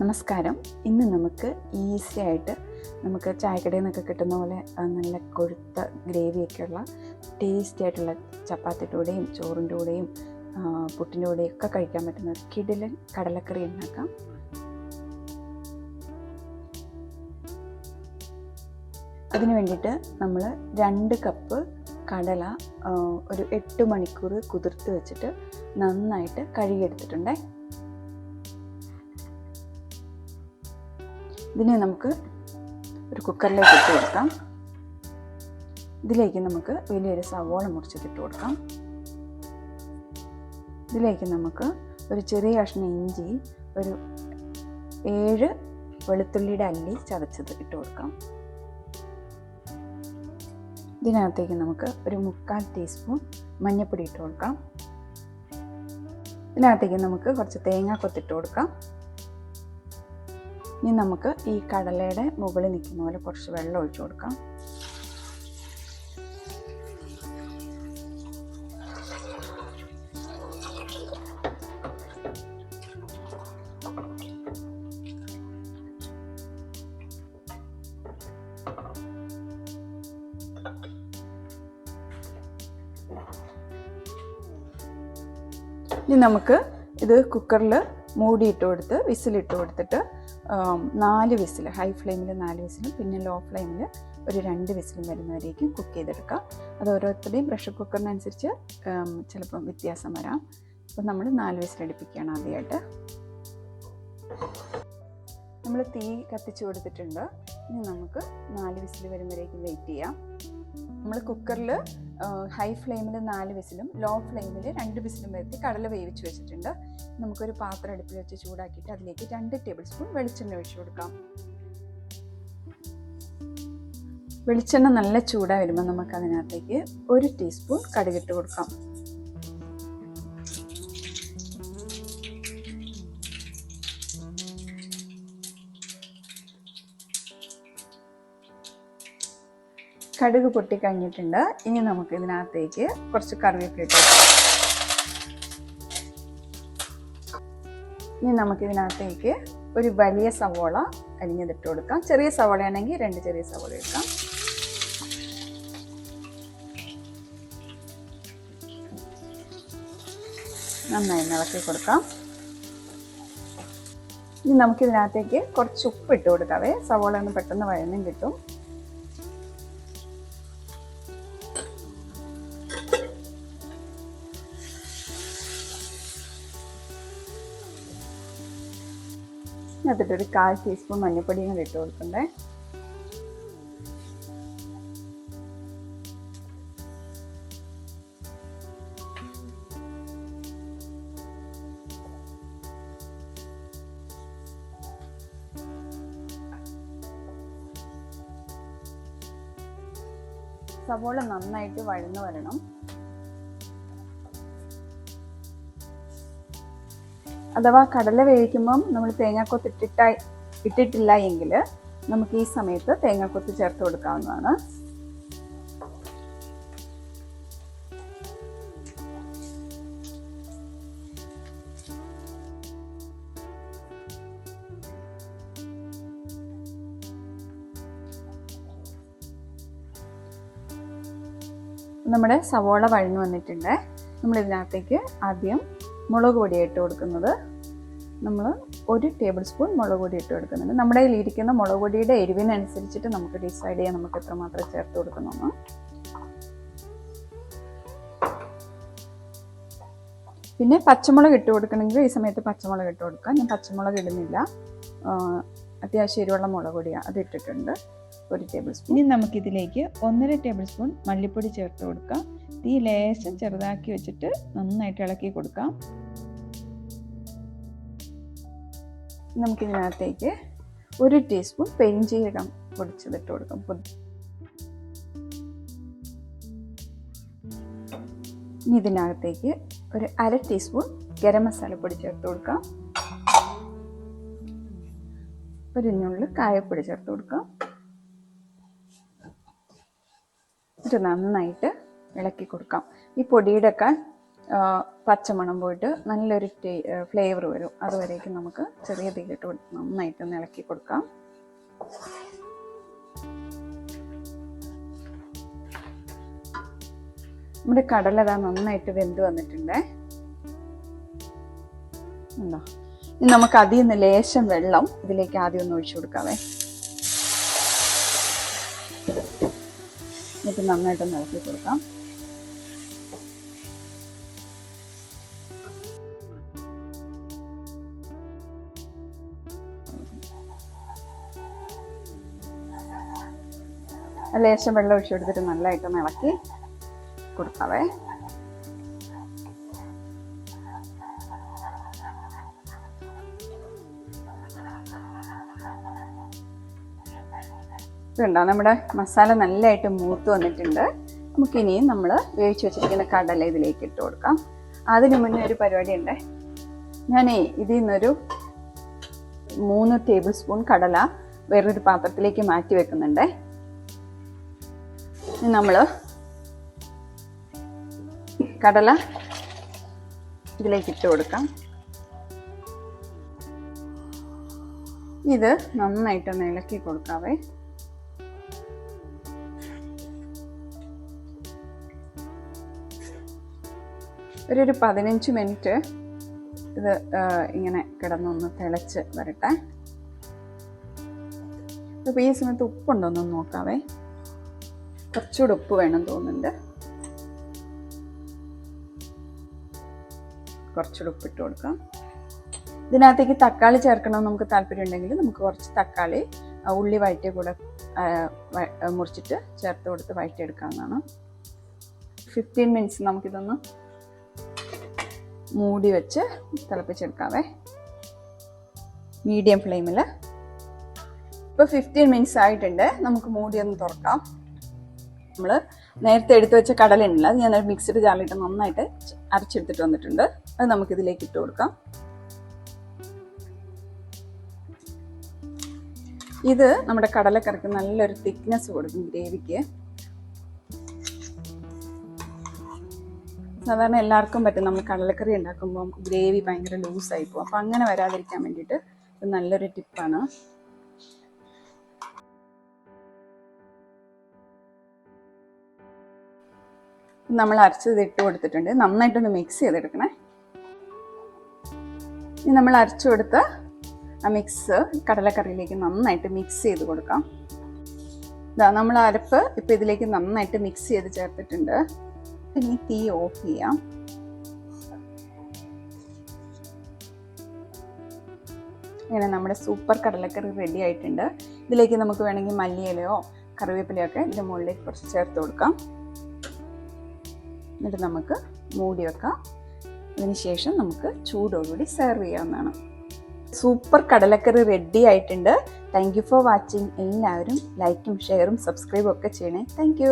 നമസ്കാരം. ഇന്ന് നമുക്ക് ഈസി ആയിട്ട് നമുക്ക് ചായക്കടയിൽ നിന്നൊക്കെ കിട്ടുന്ന പോലെ നല്ല കൊഴുത്ത ഗ്രേവിയൊക്കെയുള്ള ടേസ്റ്റി ആയിട്ടുള്ള ചപ്പാത്തിയുടെ കൂടെയും ചോറിന്റെ കൂടെയും പുട്ടിന്റെ കൂടെയും ഒക്കെ കഴിക്കാൻ പറ്റുന്ന കിടിലൻ കടലക്കറി ഉണ്ടാക്കാം. അതിന് വേണ്ടിയിട്ട് നമ്മൾ രണ്ട് കപ്പ് കടല ഒരു എട്ട് മണിക്കൂർ കുതിർത്ത് വെച്ചിട്ട് നന്നായിട്ട് കഴുകിയെടുത്തിട്ടുണ്ടേ. ഇതിനെ നമുക്ക് ഒരു കുക്കറിലേക്ക് ഇട്ട് കൊടുക്കാം. ഇതിലേക്ക് നമുക്ക് വലിയൊരു സവോള മുറിച്ചിട്ട് കൊടുക്കാം. ഇതിലേക്ക് നമുക്ക് ഒരു ചെറിയ കഷ്ണം ഇഞ്ചി ഒരു ഏഴ് വെളുത്തുള്ളിയുടെ അല്ലി ചതച്ചത് ഇട്ട് കൊടുക്കാം. ഇതിനകത്തേക്ക് നമുക്ക് ഒരു മുക്കാൽ ടീസ്പൂൺ മഞ്ഞൾപ്പൊടി ഇട്ട് കൊടുക്കാം. ഇതിനകത്തേക്ക് നമുക്ക് കുറച്ച് തേങ്ങ കൊത്തിട്ട് കൊടുക്കാം. ഇനി നമുക്ക് ഈ കടലയുടെ മുകളിൽ നിൽക്കുന്ന പോലെ കുറച്ച് വെള്ളം ഒഴിച്ചു കൊടുക്കാം. ഇനി നമുക്ക് ഇത് കുക്കറിൽ മൂടിയിട്ട് കൊടുത്ത് വിസിലിട്ട് കൊടുത്തിട്ട് നാല് വിസിൽ ഹൈ ഫ്ലെയിമിൽ നാല് വിസിലും പിന്നെ ലോ ഫ്ലെയിമിൽ ഒരു രണ്ട് വിസിലും വരുന്നവരേക്കും കുക്ക് ചെയ്തെടുക്കാം. അത് ഓരോരുത്തരുടെയും പ്രഷർ കുക്കറിനനുസരിച്ച് ചിലപ്പം വ്യത്യാസം വരാം. അപ്പം നമ്മൾ നാല് വിസിലടുപ്പിക്കുകയാണ് ആദ്യമായിട്ട് നമ്മൾ തീ കത്തിച്ചു കൊടുത്തിട്ടുണ്ട്. ഇനി നമുക്ക് നാല് വിസിൽ വരുന്നവരേക്കും വെയിറ്റ് ചെയ്യാം. നമ്മൾ കുക്കറിൽ ഹൈ ഫ്ലെയിമിൽ നാല് വിസിലും ലോ ഫ്ലെയിമിൽ രണ്ട് വിസിലും വരുത്തി കടല വേവിച്ച് വെച്ചിട്ടുണ്ട്. നമുക്കൊരു പാത്രം അടുപ്പിൽ വെച്ച് ചൂടാക്കിയിട്ട് അതിലേക്ക് രണ്ട് ടേബിൾ സ്പൂൺ വെളിച്ചെണ്ണ ഒഴിച്ചു കൊടുക്കാം. വെളിച്ചെണ്ണ നല്ല ചൂടായി വരുമ്പോൾ നമുക്ക് അതിനകത്തേക്ക് ഒരു ടീസ്പൂൺ കടുകിട്ട് കൊടുക്കാം. കടുക് പൊട്ടിക്കഴിഞ്ഞിട്ടുണ്ട്. ഇനി നമുക്ക് ഇതിനകത്തേക്ക് കുറച്ച് കറിവേപ്പില ഇട്ട് ഇനി നമുക്ക് ഇതിനകത്തേക്ക് ഒരു വലിയ സവോള അരിഞ്ഞതിട്ട് കൊടുക്കാം. ചെറിയ സവോളയാണെങ്കിൽ രണ്ട് ചെറിയ സവോള എടുക്കാം നന്നായി ഇളക്കി കൊടുക്കാം. ഇനി നമുക്കിതിനകത്തേക്ക് കുറച്ച് ഉപ്പ് ഇട്ട് കൊടുക്കാവേ സവോള ഒന്ന് പെട്ടെന്ന് വഴന്നും കിട്ടും. അതിട്ട് ഒരു കാൽ ടീസ്പൂൺ മഞ്ഞൾപ്പൊടിയും കൂടി ഇട്ട് കൊടുക്കണ്ടേ. സവോള നന്നായിട്ട് വഴന്നു വരണം. അഥവാ കടല വേവിക്കുമ്പം നമ്മൾ തേങ്ങാക്കൊത്ത് ഇട്ടിട്ടായി ഇട്ടിട്ടില്ല എങ്കിൽ നമുക്ക് ഈ സമയത്ത് തേങ്ങാക്കൊത്ത് ചേർത്ത് കൊടുക്കാവുന്നതാണ്. നമ്മുടെ സവോള വഴന്നു വന്നിട്ടുണ്ട്. നമ്മൾ ഇതിനകത്തേക്ക് ആദ്യം മുളക് പൊടി ഇട്ട് കൊടുക്കുന്നത് നമ്മൾ ഒരു ടേബിൾ സ്പൂൺ മുളക് പൊടി ഇട്ട് കൊടുക്കുന്നുണ്ട്. നമ്മുടെ കയ്യിൽ ഇരിക്കുന്ന മുളക് പൊടിയുടെ എരിവിനനുസരിച്ചിട്ട് നമുക്ക് ഡിസൈഡ് ചെയ്യാം നമുക്ക് എത്രമാത്രം ചേർത്ത് കൊടുക്കണമെന്ന് പിന്നെ പച്ചമുളക് ഇട്ട് കൊടുക്കണമെങ്കിൽ ഈ സമയത്ത് പച്ചമുളക് ഇട്ട് കൊടുക്കാം. ഞാൻ പച്ചമുളക് ഇടുന്നില്ല. അത്യാവശ്യം എരിവുള്ള മുളക് പൊടിയാണ് അത് ഇട്ടിട്ടുണ്ട്. ഒരു ടേബിൾ സ്പൂൺ ഇനി നമുക്കിതിലേക്ക് ഒന്നര ടേബിൾ സ്പൂൺ മല്ലിപ്പൊടി ചേർത്ത് കൊടുക്കാം. തീ ലേശം ചെറുതാക്കി വെച്ചിട്ട് നന്നായിട്ട് ഇളക്കി കൊടുക്കാം. നമുക്കിതിനകത്തേക്ക് ഒരു ടീസ്പൂൺ പെരിഞ്ചീരകം പൊടിച്ചതിട്ട് കൊടുക്കാം. ഇനി ഇതിനകത്തേക്ക് ഒരു അര ടീസ്പൂൺ ഗരം മസാല പൊടി ചേർത്ത് കൊടുക്കാം. ഒരു ഞുള്ളു കായപ്പൊടി ചേർത്ത് കൊടുക്കാം. ഇത് നന്നായിട്ട് ഇളക്കി കൊടുക്കാം. ഈ പൊടിയുടെ ഒക്കെ പച്ചമണം പോയിട്ട് നല്ലൊരു ടേ ഫ്ലേവർ വരും. അതുവരേക്കും നമുക്ക് ചെറിയ തീയിട്ട് നന്നായിട്ട് ഒന്ന് ഇളക്കി കൊടുക്കാം. നമ്മുടെ കടല ഇതാ നന്നായിട്ട് വെന്ത് വന്നിട്ടുണ്ട്. ഉണ്ടോ? നമുക്ക് അതിൽ നിന്ന് ലേശം വെള്ളം ഇതിലേക്ക് ആദ്യം ഒന്ന് ഒഴിച്ചു കൊടുക്കാവേ. എന്നിട്ട് നന്നായിട്ട് ഇളക്കി കൊടുക്കാം. ലേശം വെള്ളം ഒഴിച്ചു കൊടുത്തിട്ട് നല്ലതായിട്ടൊന്ന് ഇളക്കി കൊടുക്കാവേ. ഇതുണ്ടോ? നമ്മുടെ മസാല നല്ലതായിട്ട് മൂത്ത് വന്നിട്ടുണ്ട്. നമുക്കിനിയും നമ്മൾ വേവിച്ച് വെച്ചിരിക്കുന്ന കടല ഇതിലേക്ക് ഇട്ട് കൊടുക്കാം. അതിന് മുന്നേ ഒരു പരിപാടി ഉണ്ട് ഞാനേ ഇതിൽ നിന്നൊരു മൂന്ന് ടേബിൾ സ്പൂൺ കടല വേറൊരു പാത്രത്തിലേക്ക് മാറ്റി വെക്കുന്നുണ്ട്. നമ്മൾ കടല ഇതിലേക്ക് ഇട്ട് കൊടുക്കാം. ഇത് നന്നായിട്ടൊന്ന് ഇളക്കി കൊടുക്കാവേ. ഒരു പതിനഞ്ച് മിനിറ്റ് ഇത് ഇങ്ങനെ കിടന്നൊന്ന് തിളച്ച് വരട്ടെ. അപ്പോൾ ഈ സമയത്ത് ഉപ്പുണ്ടോന്ന് നോക്കാവേ. കുറച്ചുകൂടെ ഉപ്പ് വേണം തോന്നുന്നുണ്ട്. കുറച്ചുകൂടെ ഉപ്പിട്ട് കൊടുക്കാം. ഇതിനകത്തേക്ക് തക്കാളി ചേർക്കണം നമുക്ക് താല്പര്യം ഉണ്ടെങ്കിൽ നമുക്ക് കുറച്ച് തക്കാളി ഉള്ളി വഴറ്റിയ കൂടെ മുറിച്ചിട്ട് ചേർത്ത് കൊടുത്ത് വഴറ്റിയെടുക്കാവുന്നതാണ്. ഫിഫ്റ്റീൻ മിനിറ്റ്സ് നമുക്കിതൊന്ന് മൂടി വെച്ച് തിളപ്പിച്ചെടുക്കാവേ. മീഡിയം ഫ്ലെയിമിൽ ഇപ്പോൾ ഫിഫ്റ്റീൻ മിനിറ്റ്സ് ആയിട്ടുണ്ട്. നമുക്ക് മൂടി ഒന്ന് തുറക്കാം. നമ്മൾ നേരത്തെ എടുത്തു വെച്ച കടലുണ്ടല്ലോ അത് ഞാൻ മിക്സിഡ് ജാറിലിട്ട് നന്നായിട്ട് അരച്ചെടുത്തിട്ട് വന്നിട്ടുണ്ട്. അത് നമുക്കിതിലേക്ക് ഇട്ട് കൊടുക്കാം. ഇത് നമ്മുടെ കടലക്കറിക്ക് നല്ലൊരു തിക്നെസ് കൊടുക്കും ഗ്രേവിക്ക്. സാധാരണ എല്ലാവർക്കും പറ്റും. നമ്മൾ കടലക്കറി ഉണ്ടാക്കുമ്പോൾ ഗ്രേവി ഭയങ്കര ലൂസായി പോകും. അപ്പം അങ്ങനെ വരാതിരിക്കാൻ വേണ്ടിയിട്ട് ഇത് നല്ലൊരു ടിപ്പാണ്. നമ്മൾ അരച്ചത് ഇട്ട് കൊടുത്തിട്ടുണ്ട്. നന്നായിട്ടൊന്ന് മിക്സ് ചെയ്തെടുക്കണേ. ഇനി നമ്മൾ അരച്ചു കൊടുത്ത ആ മിക്സ് കടലക്കറിയിലേക്ക് നന്നായിട്ട് മിക്സ് ചെയ്ത് കൊടുക്കാം. ഇതാ നമ്മൾ അരപ്പ് ഇപ്പം ഇതിലേക്ക് നന്നായിട്ട് മിക്സ് ചെയ്ത് ചേർത്തിട്ടുണ്ട്. ഇനി തീ ഓഫ് ചെയ്യാം ഇങ്ങനെ നമ്മുടെ സൂപ്പർ കടലക്കറി റെഡി ആയിട്ടുണ്ട്. ഇതിലേക്ക് നമുക്ക് വേണമെങ്കിൽ മല്ലിയിലയോ കറിവേപ്പിലയോ ഒക്കെ ഇതിന്റെ മുകളിലേക്ക് കുറച്ച് ചേർത്ത് കൊടുക്കാം. എന്നിട്ട് നമുക്ക് മൂടി വെക്കാം. അതിനുശേഷം നമുക്ക് ചൂടോടുകൂടി സെർവ് ചെയ്യാവുന്നതാണ്. സൂപ്പർ കടലക്കറി റെഡി ആയിട്ടുണ്ട്. താങ്ക് യു ഫോർ വാച്ചിങ് എല്ലാവരും ലൈക്കും ഷെയറും സബ്സ്ക്രൈബും ഒക്കെ ചെയ്യണേ. താങ്ക്